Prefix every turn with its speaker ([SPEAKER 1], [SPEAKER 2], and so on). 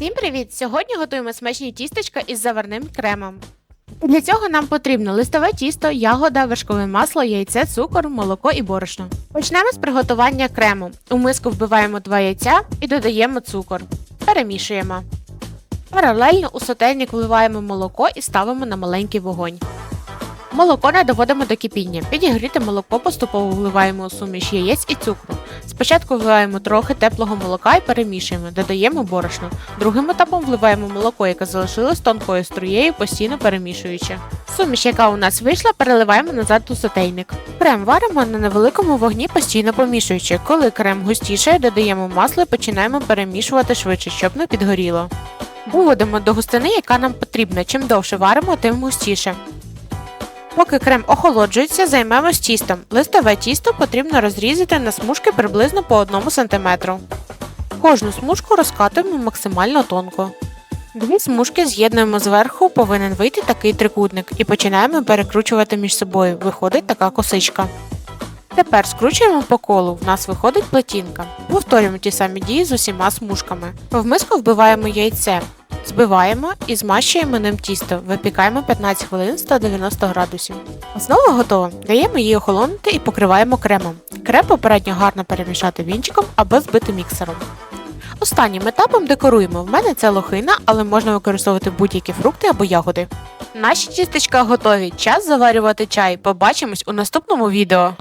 [SPEAKER 1] Всім привіт! Сьогодні готуємо смачні тістечка із заварним кремом. Для цього нам потрібно листове тісто, ягода, вершкове масло, яйце, цукор, молоко і борошно. Почнемо з приготування крему. У миску вбиваємо 2 яйця і додаємо цукор. Перемішуємо. Паралельно у сотейник вливаємо молоко і ставимо на маленький вогонь. Молоко не доводимо до кипіння. Підігріте молоко поступово вливаємо у суміш яєць і цукру. Спочатку вливаємо трохи теплого молока і перемішуємо, додаємо борошно. Другим етапом вливаємо молоко, яке залишилось тонкою струєю, постійно перемішуючи. Суміш, яка у нас вийшла, переливаємо назад у сотейник. Крем варимо на невеликому вогні, постійно помішуючи. Коли крем густіше, додаємо масло і починаємо перемішувати швидше, щоб не підгоріло. Доводимо до густини, яка нам потрібна. Чим довше варимо, тим густіше. Поки крем охолоджується, займемось тістом. Листове тісто потрібно розрізати на смужки приблизно по 1 см. Кожну смужку розкатуємо максимально тонко. Дві смужки з'єднуємо зверху, повинен вийти такий трикутник, і починаємо перекручувати між собою. Виходить така косичка. Тепер скручуємо по колу, в нас виходить плетінка. Повторюємо ті самі дії з усіма смужками. В миску вбиваємо яйце. Збиваємо і змащуємо ним тісто. Випікаємо 15 хвилин 190 градусів. Основа готова. Даємо її охолонути і покриваємо кремом. Крем попередньо гарно перемішати вінчиком або збити міксером. Останнім етапом декоруємо. В мене це лохина, але можна використовувати будь-які фрукти або ягоди. Наші тістечка готові. Час заварювати чай. Побачимось у наступному відео.